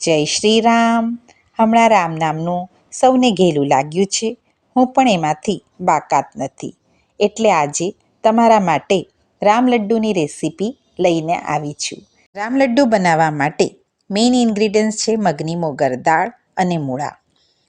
જય શ્રી રામ હમણાં રામ નામનું સૌને ઘેલું લાગ્યું છે. હું પણ એમાંથી બાકાત નથી. એટલે આજે તમારા માટે રામ લડ્ડુની રેસીપી લઈને આવી છું. રામ લડ્ડુ બનાવવા માટે મેઇન ઇન્ગ્રીડિયન્ટ્સ છે મગની મોગર દાળ અને મૂળા.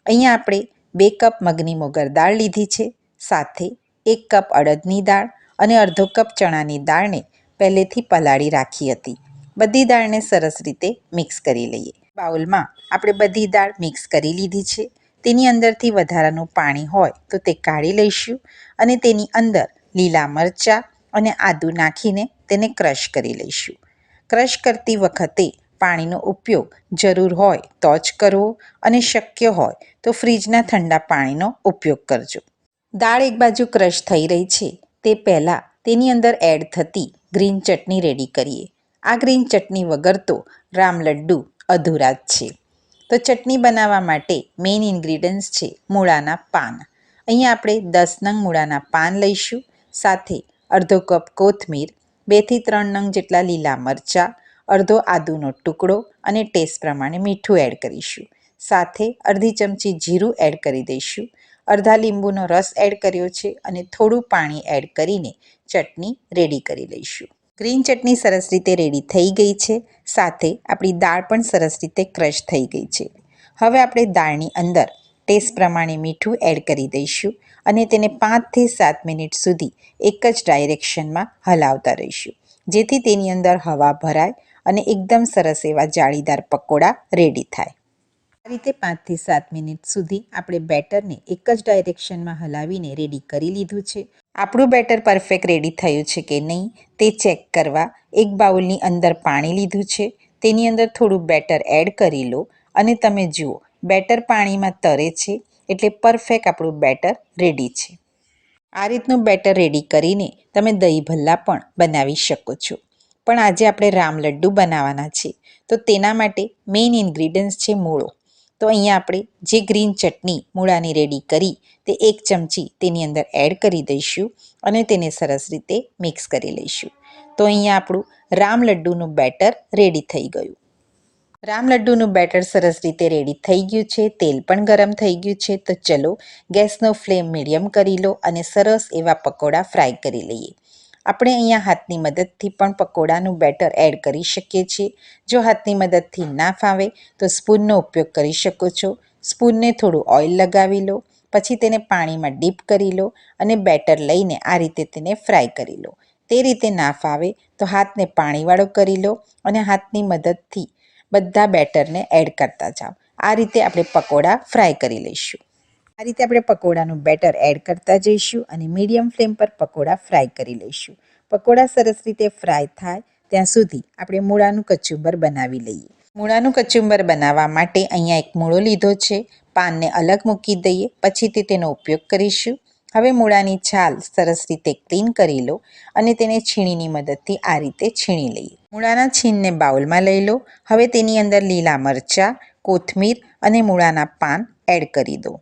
અહીંયા આપણે બે કપ મગની મોગર દાળ લીધી છે, સાથે એક કપ અડદની દાળ અને અડધો કપ ચણાની દાળને પહેલેથી પલાળી રાખી હતી. બધી દાળને સરસ રીતે મિક્સ કરી લઈએ. બાઉલમાં આપણે બધી દાળ મિક્સ કરી લીધી છે. તેની અંદરથી વધારાનું પાણી હોય તો તે કાઢી લઈશું અને તેની અંદર લીલા મરચાં અને આદું નાખીને તેને ક્રશ કરી લઈશું. ક્રશ કરતી વખતે પાણીનો ઉપયોગ જરૂર હોય તો જ કરવો અને શક્ય હોય તો ફ્રીજના ઠંડા પાણીનો ઉપયોગ કરજો. દાળ એક બાજુ ક્રશ થઈ રહી છે. તે પહેલાં તેની અંદર એડ થતી ગ્રીન ચટણી રેડી કરીએ. આ ગ્રીન ચટણી વગર તો રામ લડ્ડુ અધૂરા જ છે. તો ચટણી બનાવવા માટે મેઇન ઇન્ગ્રીડિયન્ટ્સ છે મૂળાના પાન. અહીંયા આપણે દસ નંગ મૂળાના પાન લઈશું. સાથે અડધો કપ કોથમીર બેથી ત્રણ નંગ જેટલા લીલા મરચાં, અડધો આદુનો ટુકડો અને ટેસ્ટ પ્રમાણે મીઠું એડ કરીશું. સાથે અડધી ચમચી જીરું એડ કરી દઈશું. અડધા લીંબુનો રસ એડ કર્યો છે અને થોડું પાણી એડ કરીને ચટણી રેડી કરી લઈશું. ગ્રીન ચટણી સરસ રીતે રેડી થઈ ગઈ છે. સાથે આપણી દાળ પણ સરસ રીતે ક્રશ થઈ ગઈ છે. હવે આપણે દાળની અંદર ટેસ્ટ પ્રમાણે મીઠું એડ કરી દઈશું અને તેને પાંચથી સાત મિનિટ સુધી એક જ ડાયરેક્શનમાં હલાવતા રહીશું. જેથી તેની અંદર હવા ભરાય અને એકદમ સરસ એવા જાળીદાર પકોડા રેડી થાય. આ રીતે પાંચથી સાત મિનિટ સુધી આપણે બેટરને એક જ ડાયરેક્શનમાં હલાવીને રેડી કરી લીધું છે. આપણું બેટર પરફેક્ટ રેડી થયું છે કે નહીં, તે ચેક કરવા એક બાઉલની અંદર પાણી લીધું છે, તેની અંદર થોડું બેટર એડ કરી લો અને તમે જુઓ, બેટર પાણીમાં તરે છે એટલે પરફેક્ટ આપણું બેટર રેડી છે. આ રીતનું બેટર રેડી કરીને તમે દહીં ભલ્લા પણ બનાવી શકો છો. પણ આજે આપણે રામ લડ્ડુ બનાવવાના છે, તો તેના માટે મેઇન ઇન્ગ્રીડિયન્ટ્સ છે મૂળો. તો અહીંયા આપણે જે ગ્રીન ચટણી મૂળાની રેડી કરી તે એક ચમચી તેની અંદર એડ કરી દઈશું અને તેને સરસ રીતે મિક્સ કરી લઈશું. તો અહીંયા આપણું રામ લડ્ડુનું બેટર રેડી થઈ ગયું. રામ લડ્ડુનું બેટર સરસ રીતે રેડી થઈ ગયું છે, તેલ પણ ગરમ થઈ ગયું છે. તો ચલો ગેસનો ફ્લેમ મીડિયમ કરી લો અને સરસ એવા પકોડા ફ્રાય કરી લઈએ. આપણે અહીંયા હાથની મદદથી પણ પકોડાનું બેટર એડ કરી શકીએ છીએ. જો હાથની મદદથી ના ફાવે, તો સ્પૂનનો ઉપયોગ કરી શકો છો. સ્પૂનને થોડું ઓઇલ લગાવી લો, પછી તેને પાણીમાં ડીપ કરી લો અને બેટર લઈને આ રીતે તેને ફ્રાય કરી લો. તે રીતે ના ફાવે, તો હાથને પાણીવાળો કરી લો અને હાથની મદદથી બધા બેટરને એડ કરતા જાઓ. આ રીતે આપણે પકોડા ફ્રાય કરી લઈશું. આ રીતે આપણે પકોડાનું બેટર એડ કરતા જઈશું અને મીડિયમ ફ્લેમ પર પકોડા ફ્રાય કરી લઈશું. પકોડા સરસ રીતે ફ્રાય થાય ત્યાં સુધી આપણે મૂળાનું કચુંબર બનાવી લઈએ. મૂળાનું કચુંબર બનાવવા માટે અહીંયા એક મૂળો લીધો છે. પાનને અલગ મૂકી દઈએ, પછીથી તેનો ઉપયોગ કરીશું. હવે મૂળાની છાલ સરસ રીતે ક્લીન કરી લો અને તેને છીણીની મદદથી આ રીતે છીણી લઈએ. મૂળાના છીણને બાઉલમાં લઈ લો. હવે તેની અંદર લીલા મરચાં, કોથમીર અને મૂળાના પાન એડ કરી દો.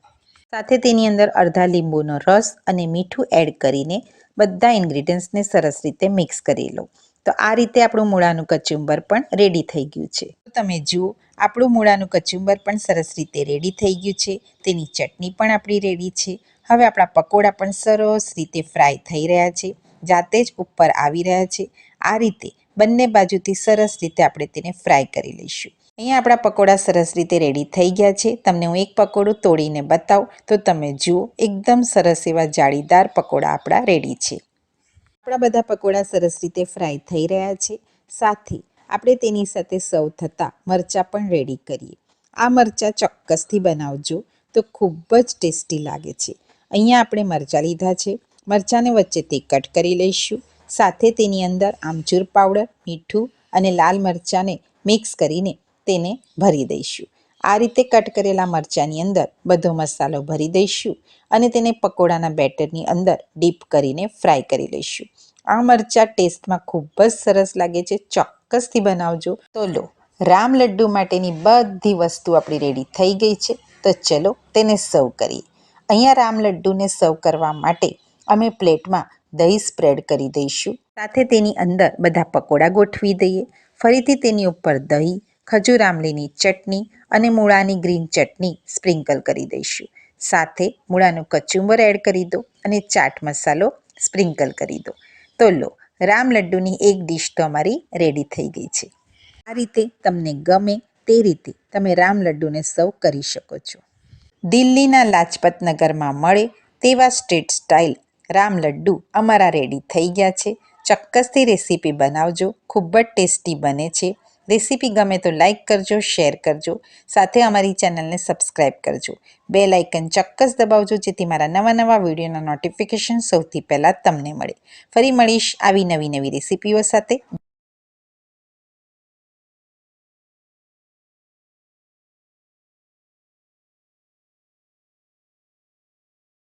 સાથે તેની અંદર અડધા લીંબુનો રસ અને મીઠું એડ કરીને બધા ઇન્ગ્રીડિયન્ટ્સને સરસ રીતે મિક્સ કરી લો. તો આ રીતે આપણું મૂળાનું કચુંબર પણ રેડી થઈ ગયું છે. તમે જુઓ, આપણું મૂળાનું કચુંબર પણ સરસ રીતે રેડી થઈ ગયું છે. તેની ચટણી પણ આપણી રેડી છે. હવે આપણા પકોડા પણ સરસ રીતે ફ્રાય થઈ રહ્યા છે. જાતે જ ઉપર આવી રહ્યા છે. આ રીતે બંને બાજુથી સરસ રીતે આપણે તેને ફ્રાય કરી લઈશું. અહીંયા આપણા પકોડા સરસ રીતે રેડી થઈ ગયા છે. તમને હું એક પકોડું તોડીને બતાવું. તો તમે જુઓ, એકદમ સરસ એવા જાળીદાર પકોડા આપણા રેડી છે. આપણા બધા પકોડા સરસ રીતે ફ્રાય થઈ રહ્યા છે. સાથે આપણે તેની સાથે સર્વ થતાં મરચાં પણ રેડી કરીએ. આ મરચાં ચોક્કસથી બનાવજો. તો ખૂબ જ ટેસ્ટી લાગે છે. અહીંયા આપણે મરચાં લીધા છે. મરચાંને વચ્ચેથી કટ કરી લઈશું. સાથે તેની અંદર આમચૂર પાવડર, મીઠું અને લાલ મરચાંને મિક્સ કરીને તેને ભરી દઈશું. આ રીતે કટ કરેલા મરચાંની અંદર બધો મસાલો ભરી દઈશું અને તેને પકોડાના બેટરની અંદર ડીપ કરીને ફ્રાય કરી લઈશું. આ મરચાં ટેસ્ટમાં ખૂબ જ સરસ લાગે છે. ચોક્કસથી બનાવજો. તો લો, રામ લડ્ડુ માટેની બધી વસ્તુ આપણી રેડી થઈ ગઈ છે. તો ચલો તેને સર્વ કરીએ. અહીંયા રામ લડ્ડુને સર્વ કરવા માટે અમે પ્લેટમાં દહીં સ્પ્રેડ કરી દઈશું. સાથે તેની અંદર બધા પકોડા ગોઠવી દઈએ. ફરીથી તેની ઉપર દહીં ખજૂર આમલીની ચટણી અને મૂળાની ગ્રીન ચટણી સ્પ્રિંકલ કરી દઈશું. સાથે મૂળાનું કચુંબર એડ કરી દો અને ચાટ મસાલો સ્પ્રિંકલ કરી દો. તો લો, રામ લડ્ડુની એક ડીશ તો અમારી રેડી થઈ ગઈ છે. આ રીતે તમને ગમે તે રીતે તમે રામ લડ્ડુને સર્વ કરી શકો છો. દિલ્હીના લાજપત નગરમાં મળે તેવા સ્ટ્રીટ સ્ટાઇલ રામ લડ્ડુ અમારા રેડી થઈ ગયા છે. ચોક્કસથી રેસીપી બનાવજો. ખૂબ જ ટેસ્ટી બને છે. રેસીપી ગમે તો લાઇક કરજો, શેર કરજો, સાથે અમારી ચેનલને સબસ્ક્રાઈબ કરજો. બે લાઇકન ચોક્કસ દબાવજો, જેથી મારા નવા નવા વિડીયોના નોટિફિકેશન સૌથી પહેલાં તમને મળે. ફરી મળીશ આવી નવી નવી રેસીપીઓ સાથે.